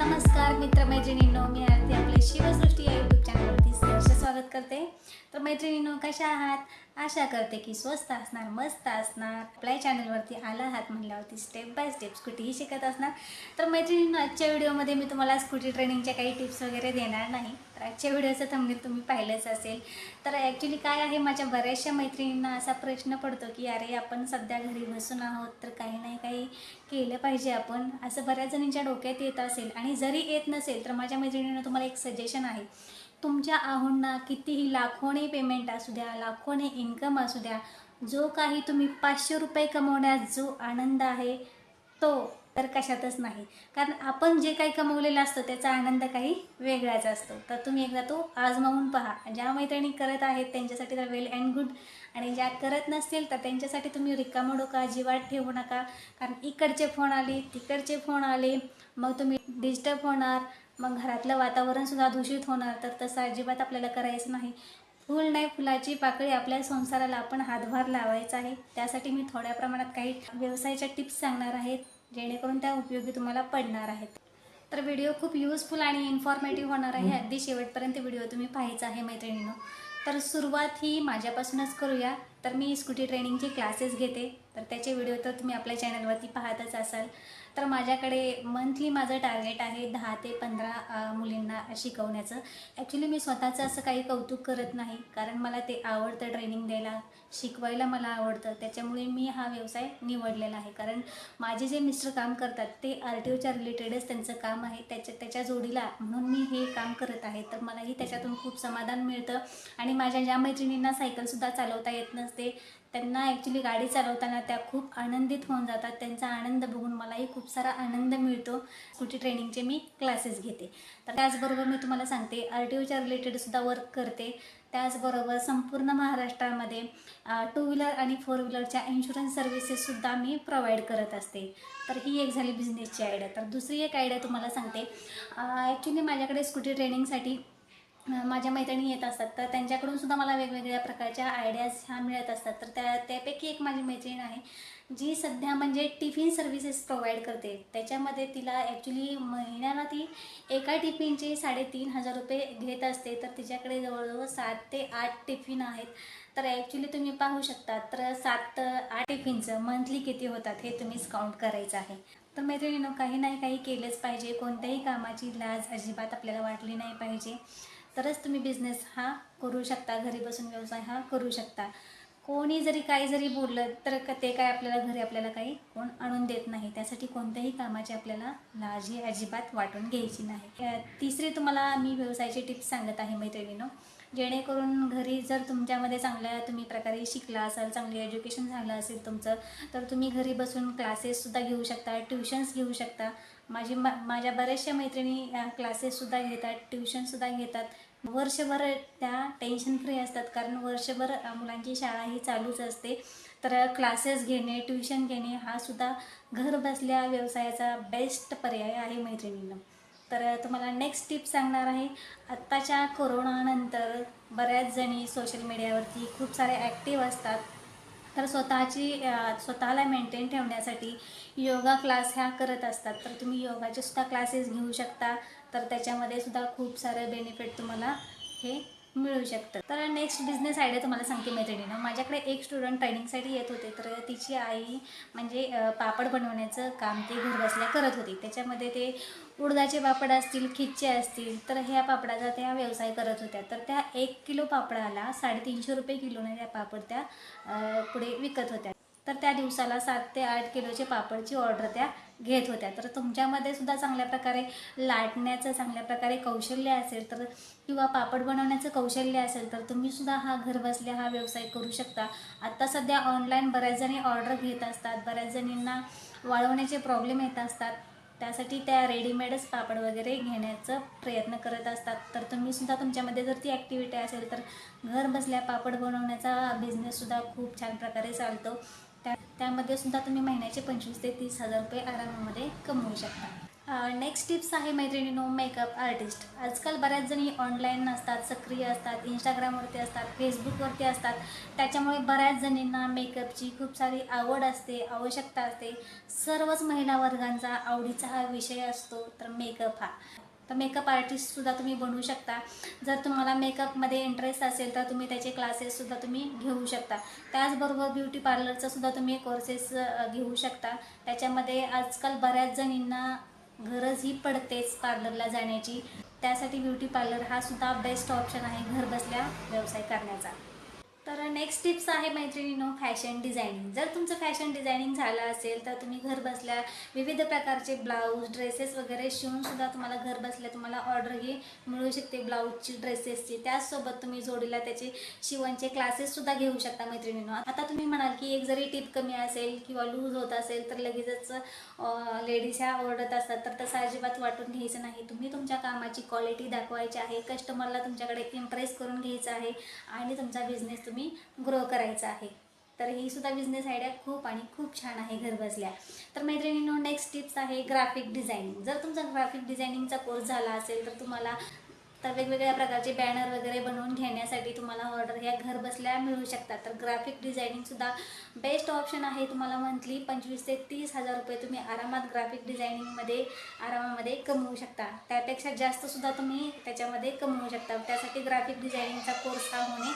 नमस्कार मित्रमैत्रिणींनो मी आरती आपले शिवसृष्टी मैत्रिणीनो कशा आहात? आशा करते की स्वस्त असणार मस्त असणार. आपल्या चॅनलवरती आला आहात म्हणल्यावरती स्टेप बाय स्टेप स्कूटीही शिकत असणार. तर मैत्रिणींनो आजच्या व्हिडिओमध्ये मी तुम्हाला स्कूटी ट्रेनिंगच्या काही टिप्स वगैरे देणार नाही. तर आजच्या व्हिडिओचं थंबनेल तुम्ही पाहिलंच असेल. तर ॲक्च्युली काय आहे माझ्या बऱ्याचशा मैत्रिणींना असा प्रश्न पडतो की अरे आपण सध्या घरी बसून आहोत तर काही नाही काही केलं पाहिजे आपण. असं बऱ्याच जणींच्या डोक्यात येत असेल. आणि जरी येत नसेल तर माझ्या मैत्रिणीनं तुम्हाला एक सजेशन आहे. तुमच्या आहोंना कितीही लाखोने पेमेंट असू द्या लाखोने इन्कम असू द्या जो काही तुम्ही पाचशे रुपये कमवण्यात जो आनंद आहे तो तर कशातच नाही. कारण आपण जे काही कमवलेलं असतं त्याचा आनंद काही वेगळाच असतो. तर तुम्ही एकदा तो आजमावून पहा. ज्या मैत्रिणी करत आहेत त्यांच्यासाठी तर वेल अँड गुड आणि ज्या करत नसतील तर त्यांच्यासाठी तुम्ही रिकामं डोका अजिबात ठेवू नका. कारण इकडचे फोन आले तिकडचे फोन आले मग तुम्ही डिस्टर्ब होणार मग घरातलं वातावरणसुद्धा दूषित होणार तर तसं अजिबात आपल्याला करायचं नाही. फुल नाही फुलाची पाकळी आपल्या संसाराला आपण हातभार लावायचा आहे. त्यासाठी मी थोड्या प्रमाणात काही व्यवसायाच्या टिप्स सांगणार आहेत जेणेकरून त्या उपयोगी तुम्हाला पडणार आहेत. तर व्हिडिओ खूप युजफुल आणि इन्फॉर्मेटिव्ह होणार आहे. अगदी शेवटपर्यंत व्हिडिओ तुम्ही पाहायचा आहे मैत्रिणीनं. तर सुरुवात ही माझ्यापासूनच करूया. तर मी स्कूटी ट्रेनिंगचे क्लासेस घेते. तर त्याचे व्हिडिओ तर तुम्ही आपल्या चॅनलवरती पाहतच असाल. तर माझ्याकडे मंथली माझं टार्गेट आहे दहा ते पंधरा मुलींना शिकवण्याचं. ॲक्च्युली मी स्वतःचं असं काही कौतुक करत नाही. कारण मला ते आवडतं ट्रेनिंग द्यायला. शिकवायला मला आवडतं. त्याच्यामुळे मी हा व्यवसाय निवडलेला आहे. कारण माझे जे मिस्टर काम करतात ते आर टी ओच्या रिलेटेडच त्यांचं काम आहे. त्याच्या त्याच्या जोडीला म्हणून मी हे काम करत आहे. तर मलाही त्याच्यातून खूप समाधान मिळतं. आणि माझ्या ज्या मैत्रिणींना सायकलसुद्धा चालवता येत नसते त्यांना ॲक्च्युली गाडी चालवताना त्या खूप आनंदित होऊन जातात. त्यांचा आनंद बघून मलाही खूप सारा आनंद मिळतो. स्कूटी ट्रेनिंगचे मी क्लासेस घेते. तर त्याचबरोबर मी तुम्हाला सांगते आर टी ओच्या रिलेटेडसुद्धा वर्क करते. त्याचबरोबर संपूर्ण महाराष्ट्रामध्ये टू व्हीलर आणि फोर व्हीलरच्या इन्शुरन्स सर्व्हिसेससुद्धा मी प्रोव्हाइड करत असते. तर ही एक झाली बिझनेसची आयडिया तर दुसरी एक आयडिया तुम्हाला सांगते. ॲक्च्युली माझ्याकडे स्कूटी ट्रेनिंगसाठी माझ्या मैत्रिणी येत असतात तर त्यांच्याकडून सुद्धा मला वेगवेगळ्या प्रकारच्या आयडियाज ह्या मिळत असतात. तर त्या त्यापैकी एक माझी मैत्रीण आहे जी सध्या म्हणजे टिफिन सर्व्हिसेस प्रोव्हाइड करते. त्याच्यामध्ये तिला ॲक्च्युली महिन्याला ती एका टिफिनचे साडेतीन हजार रुपये घेत असते. तर तिच्याकडे जवळजवळ सात ते आठ टिफिन आहेत. तर ॲक्च्युली तुम्ही पाहू शकता तर सात आठ टिफिनचं मंथली किती होतात हे तुम्हीच काउंट करायचं आहे. तर मैत्रिणीनं काही नाही काही केलंच पाहिजे. कोणत्याही कामाची लाज अजिबात आपल्याला वाटली नाही पाहिजे. तरच तुम्ही बिझनेस हा करू शकता. घरी बसून व्यवसाय हा करू शकता. कोणी जरी काही जरी बोललं तर क- ते काय आपल्याला घरी आपल्याला काही कोण आणून देत नाही. त्यासाठी कोणत्याही कामाची आपल्याला लाज ही अजिबात वाटून घ्यायची नाही. तिसरी तुम्हाला मी व्यवसायाची टिप्स सांगत आहे मैत्रिणीनो. जेणेकरून घरी जर तुमच्यामध्ये चांगल्या तुम्ही प्रकारे शिकला असाल चांगले एज्युकेशन झालं असेल तुमचं तर तुम्ही घरी बसून क्लासेससुद्धा घेऊ शकता ट्युशन्स घेऊ शकता. माझी मा माझ्या बऱ्याचशा मैत्रिणी क्लासेससुद्धा घेतात ट्युशनसुद्धा घेतात. वर्षभर त्या टेन्शन फ्री असतात. कारण वर्षभर मुलांची शाळा ही चालूच असते. तर क्लासेस घेणे ट्युशन घेणे हा सुद्धा घर बसल्या व्यवसायाचा बेस्ट पर्याय आहे मैत्रिणींना. तर तुम्हाला नेक्स्ट टिप सांगणार आहे. आत्ताच्या कोरोनानंतर बऱ्याच जणी सोशल मीडियावरती खूप सारे ॲक्टिव्ह असतात. तर स्वतःची स्वतःला मेंटेन ठेवण्यासाठी योगा क्लास ह्या करत असतात. तर तुम्ही योगाचे सुद्धा क्लासेस घेऊ शकता. तर त्याच्यामध्ये सुद्धा खूप सारं बेनिफिट तुम्हाला हे मिळू शकतं तर नेक्स्ट बिझनेस आयडिया तुम्हाला सांगते मैत्रिणीनं. माझ्याकडे एक स्टुडंट ट्रेनिंगसाठी येत होते. तर तिची आई म्हणजे पापड बनवण्याचं काम ते घरबसल्या करत होती. त्याच्यामध्ये ते उडदाचे पापड असतील खिच्चे असतील तर ह्या पापडाचा त्या व्यवसाय करत होत्या. तर त्या एक किलो पापडाला साडेतीनशे रुपये किलोने त्या पापड त्या पुढे विकत होत्या. तर त्या दिवसाला सात ते आठ किलोचे पापडची ऑर्डर त्या घेत होत्या. तर तुमच्यामध्ये सुद्धा चांगल्या प्रकारे लाटण्याचं चांगल्या प्रकारे कौशल्य असेल तर किंवा पापड बनवण्याचं कौशल्य असेल तर तुम्ही सुद्धा हा घरबसल्या हा व्यवसाय करू शकता. आत्ता सध्या ऑनलाईन बऱ्याच जणी ऑर्डर घेत असतात. बऱ्याच जणींना वाळवण्याचे प्रॉब्लेम येत असतात. त्यासाठी त्या रेडीमेडच पापड वगैरे घेण्याचा प्रयत्न करत असतात. तर तुम्ही सुद्धा तुमच्यामध्ये जर ती ॲक्टिव्हिटी असेल तर घर बसल्या पापड बनवण्याचा बिझनेससुद्धा खूप छान प्रकारे चालतो. त्या त्यामध्ये सुद्धा तुम्ही महिन्याचे पंचवीस ते तीस हजार रुपये आरामामध्ये कमवू शकता. नेक्स्ट टिप्स आहे मैत्रिणीनो मेकअप आर्टिस्ट आजकाल बऱ्याच जणी ऑनलाईन असतात सक्रिय असतात इंस्टाग्रामवरती असतात फेसबुकवरती असतात. त्याच्यामुळे बऱ्याच जणींना मेकअपची खूप सारी आवड असते आवश्यकता असते. सर्वच महिला वर्गांचा आवडीचा हा विषय असतो तर मेकअप हा. तर मेकअप आर्टिस्टसुद्धा तुम्ही बनवू शकता. जर तुम्हाला मेकअपमध्ये इंटरेस्ट असेल तर तुम्ही त्याचे क्लासेससुद्धा तुम्ही घेऊ शकता. त्याचबरोबर ब्युटी पार्लरचासुद्धा तुम्ही कोर्सेस घेऊ शकता. त्याच्यामध्ये आजकाल बऱ्याच जणींना गरज ही पडतेच पार्लरला जाण्याची. त्यासाठी ब्युटी पार्लर हा सुद्धा बेस्ट ऑप्शन आहे घर बसल्या व्यवसाय करण्याचा. तर नेक्स्ट टिप्स आहे मैत्रिणीनो फॅशन डिझायनिंग जर तुमचं फॅशन डिझायनिंग झालं असेल तर तुम्ही घर बसल्या विविध प्रकारचे ब्लाऊज ड्रेसेस वगैरे शिवूनसुद्धा तुम्हाला घर बसल्या तुम्हाला ऑर्डरही मिळू शकते ब्लाऊजची ड्रेसेसची त्याचसोबत तुम्ही जोडीला त्याचे शिवणचे क्लासेससुद्धा घेऊ शकता मैत्रिणीनो. आता तुम्ही म्हणाल की एक जरी टिप कमी असेल किंवा लूज होत असेल तर लगेचच लेडीज ह्या ओरडत असतात. तर तसं अजिबात वाटून घ्यायचं नाही. तुम्ही तुमच्या कामाची क्वालिटी दाखवायची आहे. कस्टमरला तुमच्याकडे इम्प्रेस करून घ्यायचं आहे आणि तुमचा बिझनेस तुम्ही ग्रो करायचा आहे. तर ही सुद्धा बिझनेस आयडिया खूप आणि खूप छान आहे घरबसल्या. तर मैत्रिणींनो नेक्स्ट टिप्स आहे ग्राफिक डिझायनिंग जर तुमचा ग्राफिक डिझायनिंगचा कोर्स झाला असेल तर तुम्हाला तर वेगवेगळ्या प्रकारचे बॅनर वगैरे बनवून घेण्यासाठी तुम्हाला ऑर्डर ह्या घरबसल्या मिळू शकतात. तर ग्राफिक डिझायनिंगसुद्धा बेस्ट ऑप्शन आहे तुम्हाला मंथली पंचवीस ते तीस हजार रुपये तुम्ही आरामात ग्राफिक डिझायनिंगमध्ये आरामामध्ये कमवू शकता. त्यापेक्षा जास्तसुद्धा तुम्ही त्याच्यामध्ये कमवू शकता. त्यासाठी ग्राफिक डिझायनिंगचा कोर्स हा होणे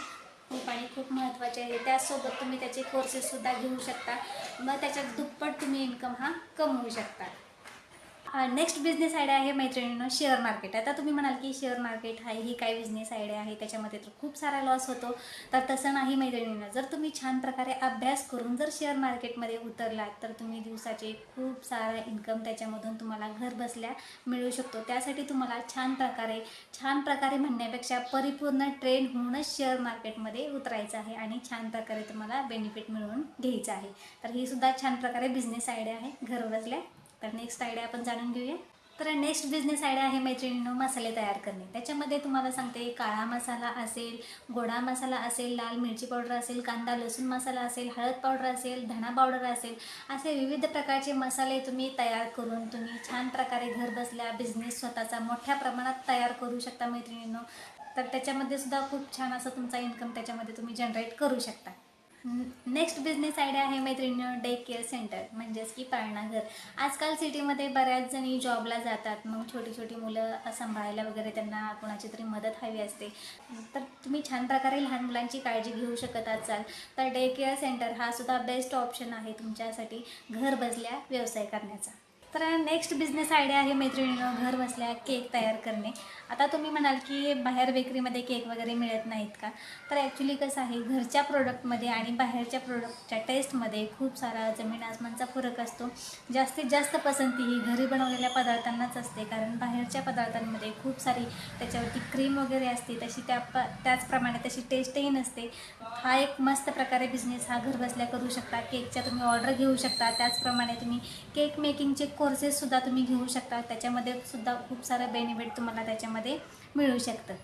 खूप आणि खूप महत्त्वाचे आहे. त्याचसोबत तुम्ही त्याचे कोर्सेससुद्धा घेऊ शकता. मग त्याच्यात दुप्पट तुम्ही इन्कम हा कमवू शकता. नेक्स्ट बिझनेस आयडिया आहे मैत्रिणींनो शेअर मार्केट आता तुम्ही म्हणाल की शेअर मार्केट हा ही काय बिझनेस आयडिया आहे त्याच्यामध्ये तर खूप सारा लॉस होतो. तर तसं नाही मैत्रिणींना जर तुम्ही छान प्रकारे अभ्यास करून जर शेअर मार्केटमध्ये उतरलात तर तुम्ही दिवसाचे खूप सारा इन्कम त्याच्यामधून तुम्हाला घर बसल्या मिळू शकतो. त्यासाठी तुम्हाला छान प्रकारे छान प्रकारे म्हणण्यापेक्षा परिपूर्ण ट्रेन होऊनच शेअर मार्केटमध्ये उतरायचं आहे आणि छान प्रकारे तुम्हाला बेनिफिट मिळवून घ्यायचं आहे. तर ही सुद्धा छान प्रकारे बिझनेस आयडिया आहे घर बसल्या तर नेक्स्ट आयडिया आपण जाणून घेऊया. तर नेक्स्ट बिझनेस आयडिया आहे मैत्रिणीनो मसाले तयार करणे. त्याच्यामध्ये तुम्हाला सांगते काळा मसाला असेल गोडा मसाला असेल लाल मिरची पावडर असेल कांदा लसूण मसाला असेल हळद पावडर असेल धणा पावडर असेल असे विविध प्रकारचे मसाले तुम्ही तयार करून तुम्ही छान प्रकारे घर बसल्या बिझनेस स्वतःचा मोठ्या प्रमाणात तयार करू शकता मैत्रिणींनो. तर त्याच्यामध्ये सुद्धा खूप छान असं तुमचा इन्कम त्याच्यामध्ये तुम्ही जनरेट करू शकता. नेक्स्ट बिझनेस आयडिया आहे मैत्रिणी डे केअर सेंटर म्हणजेच की पाळणाघर. आजकाल सिटीमध्ये बऱ्याच जणी जॉबला जातात. मग छोटी छोटी मुलं सांभाळायला वगैरे त्यांना कोणाची तरी मदत हवी असते. तर तुम्ही छान प्रकारे लहान मुलांची काळजी घेऊ शकत असाल. तर डे केअर सेंटर हा सुद्धा बेस्ट ऑप्शन आहे तुमच्यासाठी. घर बसल्या व्यवसाय करण्याचा. तर नेक्स्ट बिझनेस आयडिया आहे मैत्रिणीनं घर बसल्या केक तयार करणे. आता तुम्ही म्हणाल की बाहेर बेकरीमध्ये केक वगैरे मिळत नाहीत का? तर ॲक्च्युली कसं आहे घरच्या प्रोडक्टमध्ये आणि बाहेरच्या प्रोडक्टच्या टेस्टमध्ये खूप सारा जमीन आसमानचा फरक असतो. जास्तीत जास्त पसंती ही घरी बनवलेल्या पदार्थांनाच असते. कारण बाहेरच्या पदार्थांमध्ये खूप सारी त्याच्यावरती क्रीम वगैरे असते. तशी त्या प त्याचप्रमाणे तशी टेस्टही नसते. हा एक मस्त प्रकारे बिझनेस हा घर बसल्या करू शकता. केकच्या तुम्ही ऑर्डर घेऊ शकता. त्याचप्रमाणे तुम्ही केक मेकिंगचे को कोर्सेससुद्धा तुम्ही घेऊ शकता. त्याच्यामध्ये सुद्धा खूप सारं बेनिफिट तुम्हाला त्याच्यामध्ये मिळू शकतं.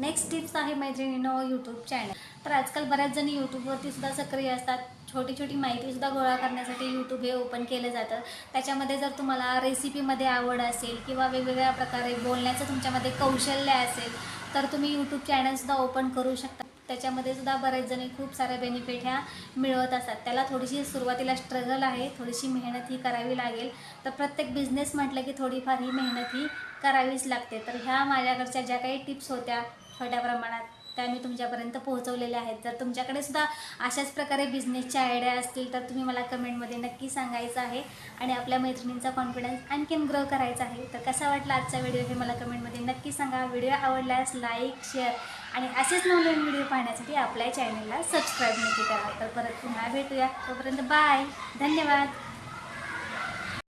नेक्स्ट टिप्स आहे मैत्रिणीनो यूट्यूब चॅनल तर आजकाल बऱ्याच जणी यूट्यूबवरती सुद्धा सक्रिय असतात. छोटी छोटी माहितीसुद्धा गोळा करण्यासाठी यूट्यूब हे ओपन केलं जातं. त्याच्यामध्ये जर तुम्हाला रेसिपीमध्ये आवड असेल किंवा वेगवेगळ्या प्रकारे बोलण्याचं तुमच्यामध्ये कौशल्य असेल तर तुम्ही यूट्यूब चॅनलसुद्धा ओपन करू शकता. त्याच्यामध्ये सुद्धा बरेच जणी खूप साऱ्या बेनिफिट ह्या मिळवत असतात. त्याला थोडीशी सुरुवातीला स्ट्रगल आहे थोडीशी मेहनत ही करावी लागेल. तर प्रत्येक बिझनेस म्हटलं की थोडीफार ही मेहनत ही करावीच लागते. तर ह्या माझ्याकडच्या ज्या काही टिप्स होत्या छोट्या प्रमाणात त्या मी तुमच्यापर्यंत पोहोचवलेल्या आहेत. जर तुमच्याकडे सुद्धा अशाच प्रकारे बिझनेसच्या आयडिया असतील तर तुम्ही मला कमेंटमध्ये नक्की सांगायचं आहे. आणि आपल्या मैत्रिणींचा कॉन्फिडन्स आणखीन ग्रो करायचा आहे. तर कसा वाटला आजचा व्हिडिओ हे मला कमेंटमध्ये नक्की सांगा. व्हिडिओ आवडल्यास लाईक शेअर आणि असेच नवनवीन व्हिडिओ पाहण्यासाठी आपल्या चॅनलला सबस्क्राईब नक्की करा. तर परत पुन्हा भेटूया. तोपर्यंत बाय धन्यवाद.